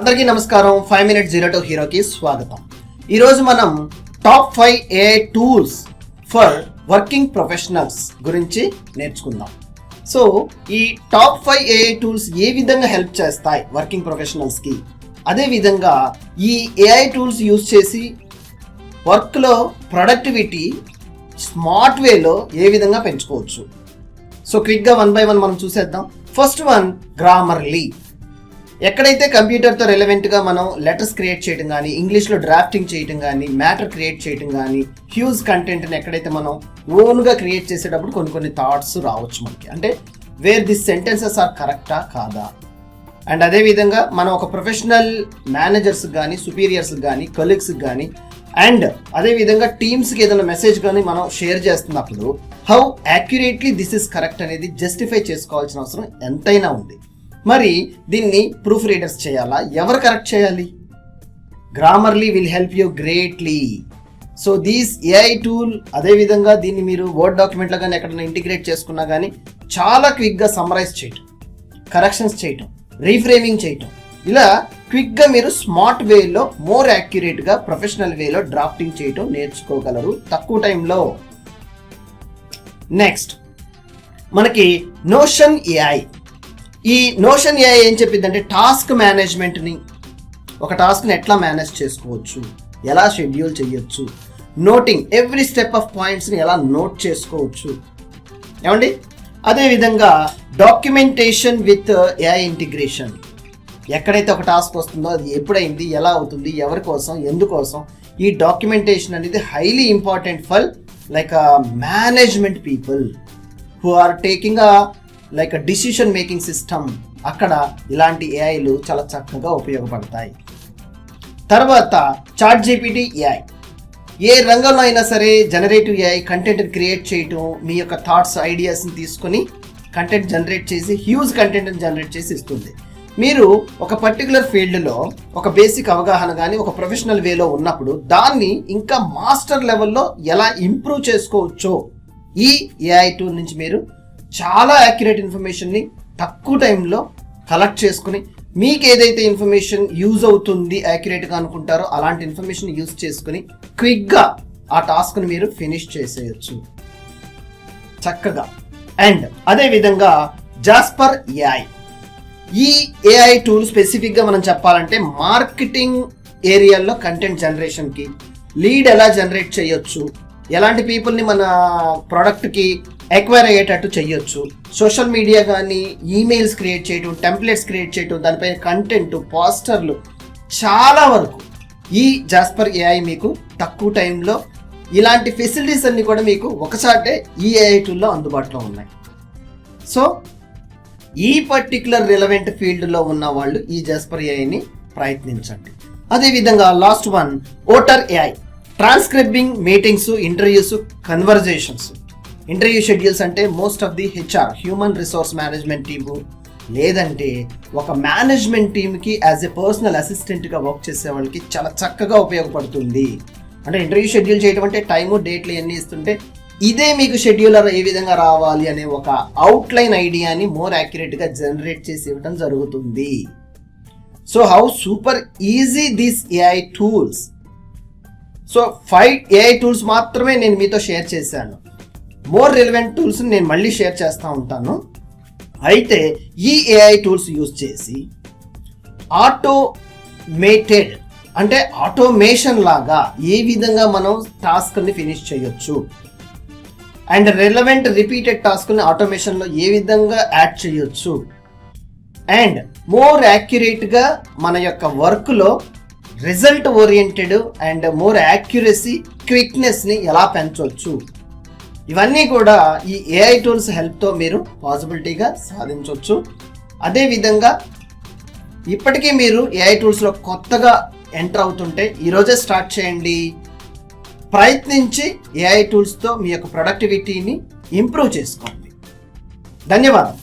అందరికీ నమస్కారం. Five minute zero two హీరోకి స్వాగతం. ఈరోజు మనం top five AI tools for working professionals గురించి నేర్చుకుందాం. సో ఈ టాప్ ఫైవ్ ఏఐ టూల్స్ ఏ విధంగా హెల్ప్ చేస్తాయి వర్కింగ్ ప్రొఫెషనల్స్కి అదేవిధంగా ఈ ఏఐ టూల్స్ యూజ్ చేసి వర్క్లో ప్రొడక్టివిటీ స్మార్ట్ వేలో ఏ విధంగా పెంచుకోవచ్చు? సో క్విక్గా వన్ బై వన్ మనం చూసేద్దాం. ఫస్ట్ వన్ గ్రామర్లీ ఎక్కడైతే కంప్యూటర్తో రెలవెంట్గా మనం లెటర్స్ క్రియేట్ చేయడం కానీ ఇంగ్లీష్లో డ్రాఫ్టింగ్ చేయడం కానీ మ్యాటర్ క్రియేట్ చేయడం కానీ హ్యూజ్ కంటెంట్ని ఎక్కడైతే మనం ఓన్గా క్రియేట్ చేసేటప్పుడు కొన్ని కొన్ని థాట్స్ రావచ్చు మనకి. అంటే వేర్ దిస్ సెంటెన్సెస్ ఆర్ కరెక్టా కాదా? అండ్ అదేవిధంగా మనం ఒక ప్రొఫెషనల్ మేనేజర్స్ కానీ సుపీరియర్స్ కానీ కొలీగ్స్ కానీ అండ్ అదేవిధంగా టీమ్స్కి ఏదైనా మెసేజ్ కానీ మనం షేర్ చేస్తున్నప్పుడు how accurately this is correct అనేది జస్టిఫై చేసుకోవాల్సిన అవసరం ఎంతైనా ఉంది. మరి దీన్ని ప్రూఫ్ రీడర్స్ చేయాలా? ఎవరు కరెక్ట్ చేయాలి? Grammarly will help you greatly so these AI tool అదేవిధంగా దీన్ని మీరు వర్డ్ డాక్యుమెంట్లో కానీ ఎక్కడైనా ఇంటిగ్రేట్ చేసుకున్నా కానీ చాలా క్విక్గా సమ్మరైజ్ చేయటం కరెక్షన్స్ చేయటం రీఫ్రేమింగ్ చేయటం. ఇలా క్విక్గా మీరు స్మార్ట్ వేలో మోర్ యాక్యురేట్గా ప్రొఫెషనల్ వేలో డ్రాఫ్టింగ్ చేయటం నేర్చుకోగలరు తక్కువ టైంలో నెక్స్ట్ మనకి నోషన్ ఏఐ ఈ నోషన్ ఏఐ ఏం చెప్పిందంటే టాస్క్ మేనేజ్మెంట్ని ఒక టాస్క్ని ఎట్లా మేనేజ్ చేసుకోవచ్చు? ఎలా షెడ్యూల్ చేయొచ్చు? నోటింగ్ ఎవ్రీ స్టెప్ ఆఫ్ పాయింట్స్ని ఎలా నోట్ చేసుకోవచ్చు? ఏమండి? అదేవిధంగా డాక్యుమెంటేషన్ విత్ ఏఐ ఇంటిగ్రేషన్. ఎక్కడైతే ఒక టాస్క్ వస్తుందో అది ఎప్పుడైంది ఎలా అవుతుంది ఎవరి కోసం ఎందుకోసం? ఈ డాక్యుమెంటేషన్ అనేది highly important for like management people who are taking a like decision making system అక్కడ ఇలాంటి ఏఐలు చాలా చక్కగా ఉపయోగపడతాయి. తర్వాత చాట్ జీపీటీ ఏఐ ఏ రంగంలో అయినా సరే జనరేటివ్ ఏఐ కంటెంట్ క్రియేట్ చేయటం మీ యొక్క థాట్స్ ఐడియాస్ని తీసుకొని కంటెంట్ జనరేట్ చేసి హ్యూజ్ కంటెంట్ని జనరేట్ చేసి ఇస్తుంది. మీరు ఒక పర్టికులర్ ఫీల్డ్లో ఒక బేసిక్ అవగాహన కానీ ఒక ప్రొఫెషనల్ వేలో ఉన్నప్పుడు దాన్ని ఇంకా మాస్టర్ లెవెల్లో ఎలా ఇంప్రూవ్ చేసుకోవచ్చో ఈ ఏఐ టూల్ నుంచి మీరు చాలా యాక్యురేట్ ఇన్ఫర్మేషన్ని తక్కువ టైంలో కలెక్ట్ చేసుకుని మీకు ఏదైతే ఇన్ఫర్మేషన్ యూజ్ అవుతుంది యాక్యురేట్గా అనుకుంటారో అలాంటి ఇన్ఫర్మేషన్ యూజ్ చేసుకుని క్విక్గా ఆ టాస్క్ని మీరు ఫినిష్ చేసేయచ్చు. చక్కగా. అండ్ అదేవిధంగా జాస్పర్ ఏఐ ఈ ఏఐ టూల్ స్పెసిఫిక్గా మనం చెప్పాలంటే మార్కెటింగ్ ఏరియాలో కంటెంట్ జనరేషన్కి లీడ్ ఎలా జనరేట్ చేయొచ్చు ఎలాంటి పీపుల్ని మన ప్రోడక్ట్కి ఎక్వైర్ అయ్యేటట్టు చేయొచ్చు సోషల్ మీడియా కానీ ఈమెయిల్స్ క్రియేట్ చేయటం టెంప్లెట్స్ క్రియేట్ చేయటం దానిపై కంటెంట్ పోస్టర్లు చాలా వరకు ఈ జాస్పర్ ఏఐ మీకు తక్కువ టైంలో ఇలాంటి ఫెసిలిటీస్ అన్నీ కూడా మీకు ఒకసారి ఈ ఏఐ టూల్లో అందుబాటులో ఉన్నాయి. సో ఈ పర్టికులర్ రిలవెంట్ ఫీల్డ్లో ఉన్న వాళ్ళు ఈ జాస్పర్ ఏఐని ప్రయత్నించండి. అదేవిధంగా last one Otter AI transcribing meetings interviews conversations interview schedules అంటే most of the HR human resource management team. లేదంటే ఒక మేనేజ్మెంట్ టీమ్కి యాజ్ ఎ పర్సనల్ అసిస్టెంట్గా వర్క్ చేసే వాళ్ళకి చాలా చక్కగా ఉపయోగపడుతుంది. అంటే ఇంటర్వ్యూ షెడ్యూల్ చేయడం అంటే టైము డేట్లు ఇవన్నీ ఇస్తుంటే ఇదే మీకు షెడ్యూలర్ ఏ విధంగా రావాలి అనే ఒక అవుట్లైన్ ఐడియాని మోర్ యాక్యురేట్గా జనరేట్ చేసి ఇవ్వడం జరుగుతుంది. So how super easy these AI tools so five AI tools మాత్రమే నేను మీతో షేర్ చేశాను. మోర్ రిలవెంట్ టూల్స్ నేను మళ్ళీ షేర్ చేస్తూ ఉంటాను. అయితే ఈ ఏఐ టూల్స్ యూజ్ చేసి ఆటోమేటెడ్ అంటే ఆటోమేషన్ లాగా ఏ విధంగా మనం టాస్క్ని ఫినిష్ చేయొచ్చు? అండ్ రిలవెంట్ రిపీటెడ్ టాస్క్ని ఆటోమేషన్లో ఏ విధంగా యాడ్ చేయొచ్చు? అండ్ మోర్ యాక్యురేట్గా మన యొక్క వర్క్లో result oriented and more accuracy క్విక్నెస్ని ఎలా పెంచవచ్చు ఇవన్నీ కూడా ఈ ఏఐ టూల్స్ హెల్ప్తో మీరు పాసిబిలిటీగా సాధించవచ్చు అదేవిధంగా ఇప్పటికీ మీరు ఏఐ టూల్స్లో కొత్తగా ఎంటర్ అవుతుంటే ఈరోజే స్టార్ట్ చేయండి. ప్రయత్నించి ఏఐ టూల్స్తో మీ యొక్క ప్రొడక్టివిటీని ఇంప్రూవ్ చేసుకోండి. ధన్యవాదాలు.